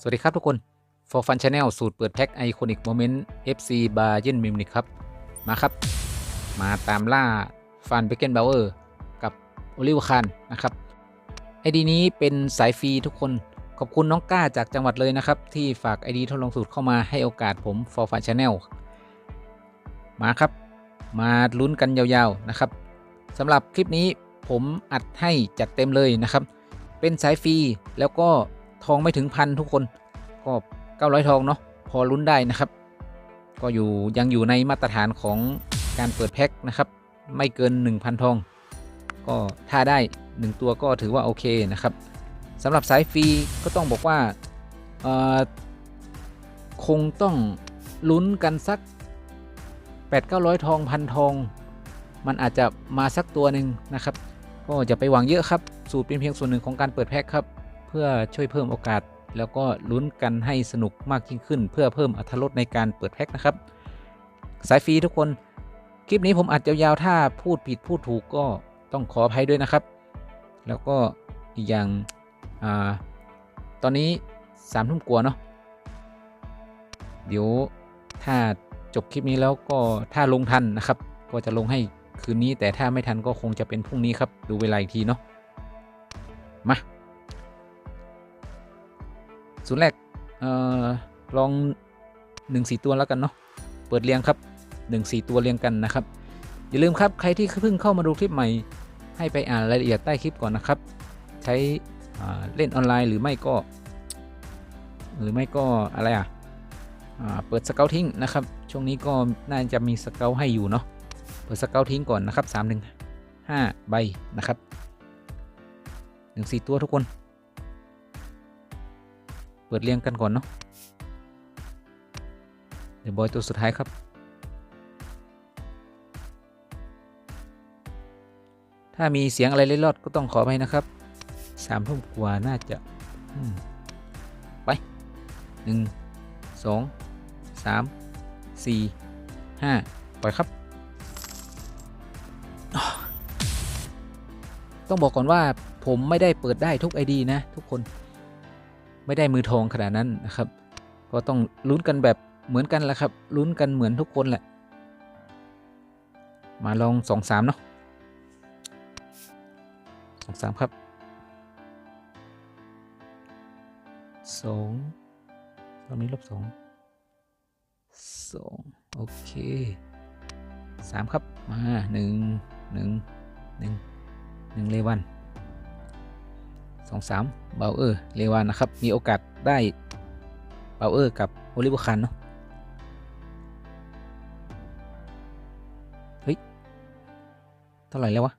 สวัสดีครับทุกคน For Fun Channel สูตรเปิดแพ็คไอคอนิกโมเมนต์ FC บา y ย r n Munich ครับ มาครับ มาตามล่าฟันเบเกนบาวเออร์กับโอลิวคานนะครับไอดีนี้เป็นสายฟรีทุกคน ขอบคุณน้องก้าจากจังหวัดเลยนะครับ ที่ฝากไอดีทดลองสูตรเข้ามาให้โอกาสผม For Fun Channel มาครับ มาลุ้นกันยาวๆนะครับสำหรับคลิปนี้ผมอัดให้จัดเต็มเลยนะครับ เป็นสายฟรีแล้วก็ ทองไม่ถึงพันทุกคนก็900 ทองเนาะพอลุ้นได้นะครับ ก็อยู่ยังอยู่ในมาตรฐานของการเปิดแพ็คนะครับ ไม่เกิน 1,000 ทอง ก็ถ้าได้ 1 ตัวก็ถือว่าโอเคนะครับสำหรับสายฟรีก็ต้องบอกว่าคงต้องลุ้นกันสัก 8-900 ทองพันทอง มันอาจจะมาสักตัวหนึ่งนะครับ ก็จะไปหวังเยอะครับ สูตรเป็นเพียงส่วนหนึ่งของการเปิดแพ็คครับ เพื่อช่วยเพิ่มโอกาส แล้วก็ลุ้นกันให้สนุกมากยิ่งขึ้น เพื่อเพิ่มอรรถรสในการเปิดแพ็คนะครับ สายฟรีทุกคน คลิปนี้ผมอัดยาวๆถ้าพูดผิดพูดถูกก็ต้องขออภัยด้วยนะครับ แล้วก็อีกอย่างอาตอนนี้สามทุ่มกว่าเนาะเดี๋ยวถ้าจบคลิปนี้แล้วก็ถ้าลงทันนะครับ ก็จะลงให้คืนนี้แต่ถ้าไม่ทันก็คงจะเป็นพรุ่งนี้ครับ ดูเวลาอีกทีเนาะมา ศูนย์แรกเอ่อลองหนึ่งสี่ตัวแล้วกันเนาะเปิดเรียงครับหนึ่งสี่ตัวเรียงกันนะครับ อย่าลืมครับใครที่เพิ่งเข้ามาดูคลิปใหม่ ให้ไปอ่านรายละเอียดใต้คลิปก่อนนะครับ ใช้เล่นออนไลน์หรือไม่ก็ หรือไม่ก็อะไรอะอ่าเปิดสเกลทิ้งนะครับ ช่วงนี้ก็น่าจะมีสเกลให้อยู่เนาะเปิดสเกลทิ้งก่อนนะครับ3 1 5ใบนะครับหนึ่งสี่ตัวทุกคน เปิดเรียงกันก่อนเนาะเดี๋ยวบอยตัวสุดท้ายครับถ้ามีเสียงอะไรเล็ดลอดก็ต้องขอไปนะครับสามทุ่มกว่าน่าจะไปหนึ่งสองสามสี่ห้าปล่อยครับ ต้องบอกก่อนว่าผมไม่ได้เปิดได้ทุก ID นะ ทุกคน ไม่ได้มือทองขนาดนั้นนะครับ ก็ต้องลุ้นกันแบบเหมือนกันแหละครับลุ้นกันเหมือนทุกคนแหละ มาลองสองสามเนาะสองสามครับสองตอนนี้ลบสองสองโอเคสามครับ มาหนึ่งหนึ่งหนึ่งหนึ่งเลวัน สองสามเบลเออร์เลวันนะครับ มีโอกาสได้เบลเออร์กับโอลิเวอร์คันเนาะเฮ้ย เท่าไหร่แล้ววะ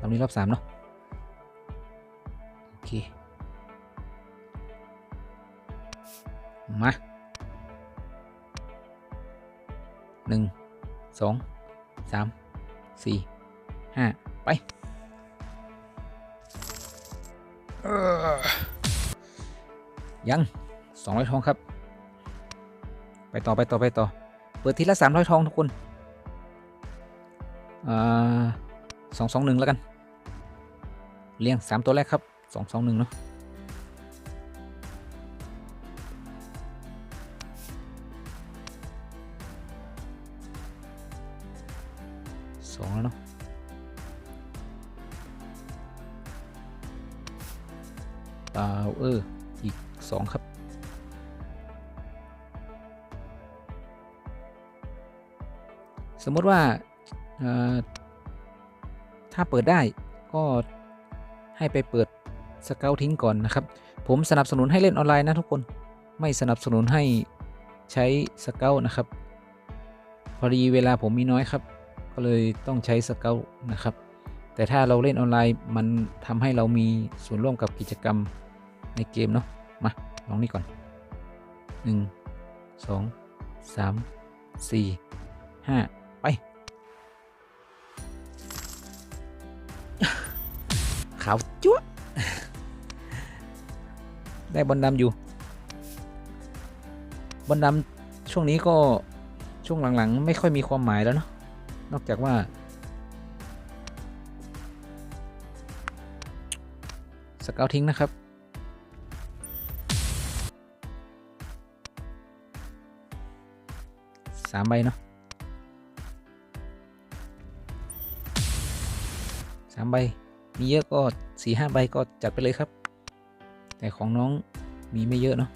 รอบนี้รอบสามเนาะโอเค มาหนึ่งสองสามสี่ ห้าไปยังสองร้อยทองครับ ไปต่อไปต่อไปต่อ เปิดทีละสามร้อยทองทุกคนสองสองหนึ่งแล้วกัน เลี้ยงสามตัวแรกครับสองสองหนึ่งเนาะ ปล่าเออ อีกสองครับ สมมติว่าถ้าเปิดได้ก็ให้ไปเปิดสเกลทิ้งก่อนนะครับ ผมสนับสนุนให้เล่นออนไลน์นะทุกคนไม่สนับสนุนให้ใช้สเกลนะครับ พอดีเวลาผมมีน้อยครับ ก็เลยต้องใช้สเกลนะครับแต่ถ้าเราเล่นออนไลน์มันทำให้เรามีส่วนร่วมกับกิจกรรม ในเกมเนาะมา ลองนี่ก่อน 1 2 3 4 5 ไป ขาวจั๊วได้บอลดำอยู่ บอลดำช่วงนี้ก็ช่วงหลังๆ ไม่ค่อยมีความหมายแล้วเนาะนอกจากว่า สเกลทิ้งนะครับ สามใบเนาะสามใบ มีเยอะก็สี่ห้าใบก็จัดไปเลยครับ แต่ของน้องมีไม่เยอะเนาะ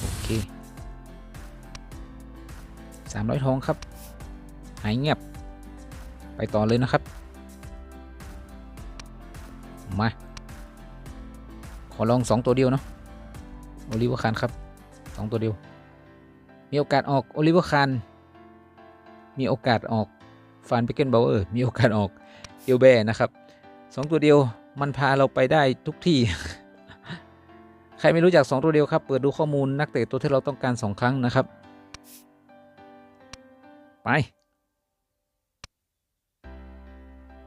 โอเคสามร้อยทองครับ หายเงียบ ไปต่อเลยนะครับ มา ขอลองสองตัวเดียวเนาะโอลิวคานครับสองตัวเดียว มีโอกาสออกโอลิเวอร์คานมีโอกาสออกฟานเบเกนเบลเออร์มีโอกาสออกเอลแบนะครับสองตัวเดียวมันพาเราไปได้ทุกที่ ใครไม่รู้จัก 2 ตัวเดียวครับ เปิดดูข้อมูลนักเตะตัวที่เราต้องการ 2 ครั้งนะครับ ไป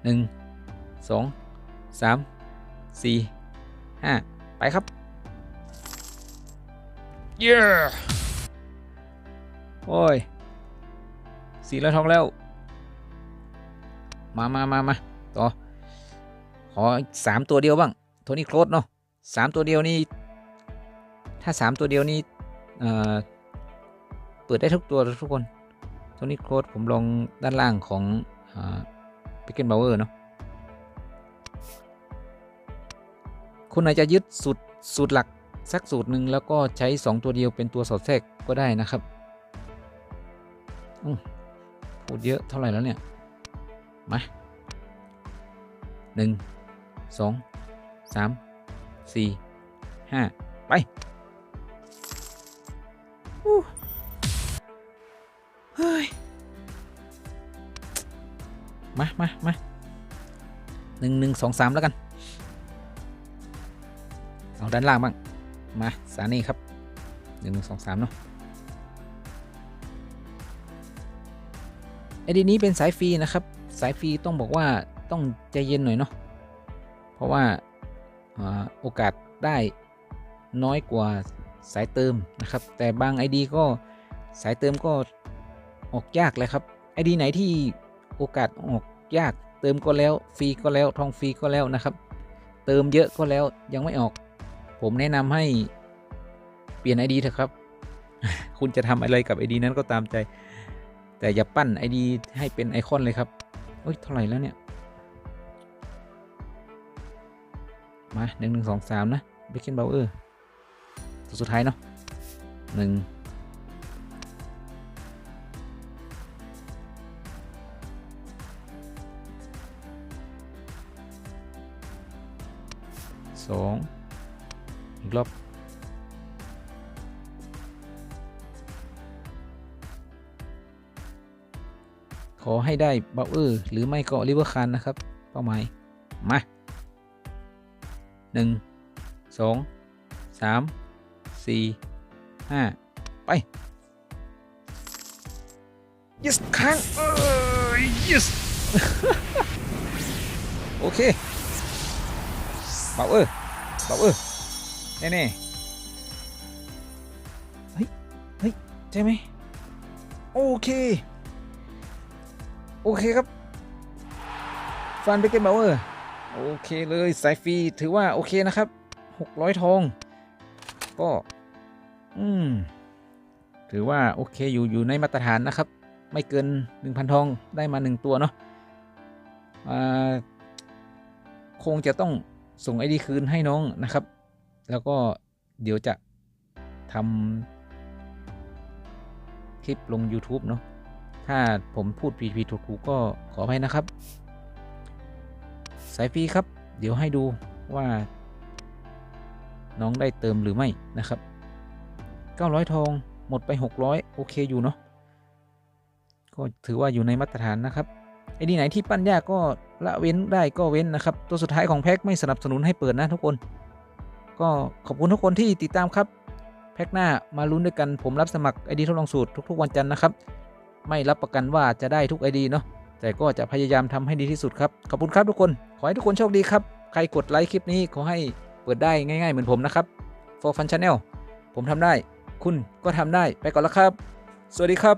1 2 3 4 5 ไปครับเย้ โอ้ย สีแล้วทองแล้ว มามามามาต่อ ขอสามตัวเดียวบ้าง โทนี่โครสเนาะสามตัวเดียวนี่ ถ้า3ตัวเดียวนี้เอ่อ เปิดได้ทุกตัวทุกคน โทนี่โครสผมลองด้านล่างของพิกเกนบาวเวอร์เนาะคุณอาจจะยึดสูตรสูตรหลักสักสูตรหนึ่งแล้วก็ใช้ 2 ตัวเดียวเป็นตัวสอดแทรกก็ได้นะครับ พูดเยอะเท่าไหร่แล้วเนี่ย มาหนึ่งสองสามสี่ห้าไปเฮ้ย มามามาหนึ่งหนึ่งสองสามแล้วกัน เอาด้านล่างบ้าง มาสานี่ครับหนึ่งหนึ่งสองสามเนาะ ไอดีนี้เป็นสายฟรีนะครับ สายฟรีต้องบอกว่าต้องใจเย็นหน่อยเนาะ เพราะว่าโอกาสได้น้อยกว่าสายเติมนะครับ แต่บาง ID ก็สายเติมก็ออกยากเลยครับ ID ไหนที่โอกาสออกยากเติมก็แล้วฟรีก็แล้วทองฟรีก็แล้วนะครับ เติมเยอะก็แล้วยังไม่ออก ผมแนะนำให้เปลี่ยน ID เถอะครับ คุณจะทำอะไรกับ ID นั้นก็ตามใจ แต่อย่าปั้น ID ให้เป็นไอคอนเลยครับเฮ้ยเท่าไหร่แล้วเนี่ย มาหนึ่งหนึ่งสองสามนะเบคเกนเบลเออร์ตัวสุดท้ายเนาะหนึ่งสองอีกรอบ ขอให้ได้เบลเออร์หรือไม่ก็ลิเวอร์คันนะครับ เป้าหมาย มาหนึ่งสองสามสี่ห้าไป yes ค้างเออ yes โอเคเบาเออเบาเออแน่แน่ๆเฮ้ย เฮ้ย ใช่ไหมโอเค โอเคครับฟันไปเกมเบาเออร์โอเคเลยสายฟรีถือว่าโอเคนะครับ 600 ทอง ก็ อืม ถือว่าโอเคอยู่อยู่ในมาตรฐานนะครับ ไม่เกิน 1,000 ทองได้มา 1 ตัวเนาะคงจะต้องส่งไอดีคืนให้น้องนะครับ แล้วก็เดี๋ยวจะทำคลิปลง YouTube เนาะ ถ้าผมพูดผิดผิดถูกถูกก็ขออภัยนะครับ สายฟรีครับ เดี๋ยวให้ดูว่า น้องได้เติมหรือไม่นะครับ 900 ทองหมดไป 600 โอเคอยู่เนาะก็ถือว่าอยู่ในมาตรฐานนะครับไอ้ดีไหนที่ปั้นยากก็ละเว้นได้ก็เว้นนะครับ ตัวสุดท้ายของแพ็คไม่สนับสนุนให้เปิดนะทุกคน ก็ขอบคุณทุกคนที่ติดตามครับ แพ็คหน้ามาลุ้นด้วยกันผมรับสมัครไอดีทดลองสูตรทุก ๆ วันจันทร์นะครับ ไม่รับประกันว่าจะได้ทุกไอดีเนาะแต่ก็จะพยายามทำให้ดีที่สุดครับ ขอบคุณครับทุกคน ขอให้ทุกคนโชคดีครับ ใครกดไลค์คลิปนี้ขอให้เปิดได้ง่ายๆเหมือนผมนะครับ For Fun Channel ผมทำได้ คุณก็ทำได้ไปก่อนแล้วครับ สวัสดีครับ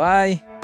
บาย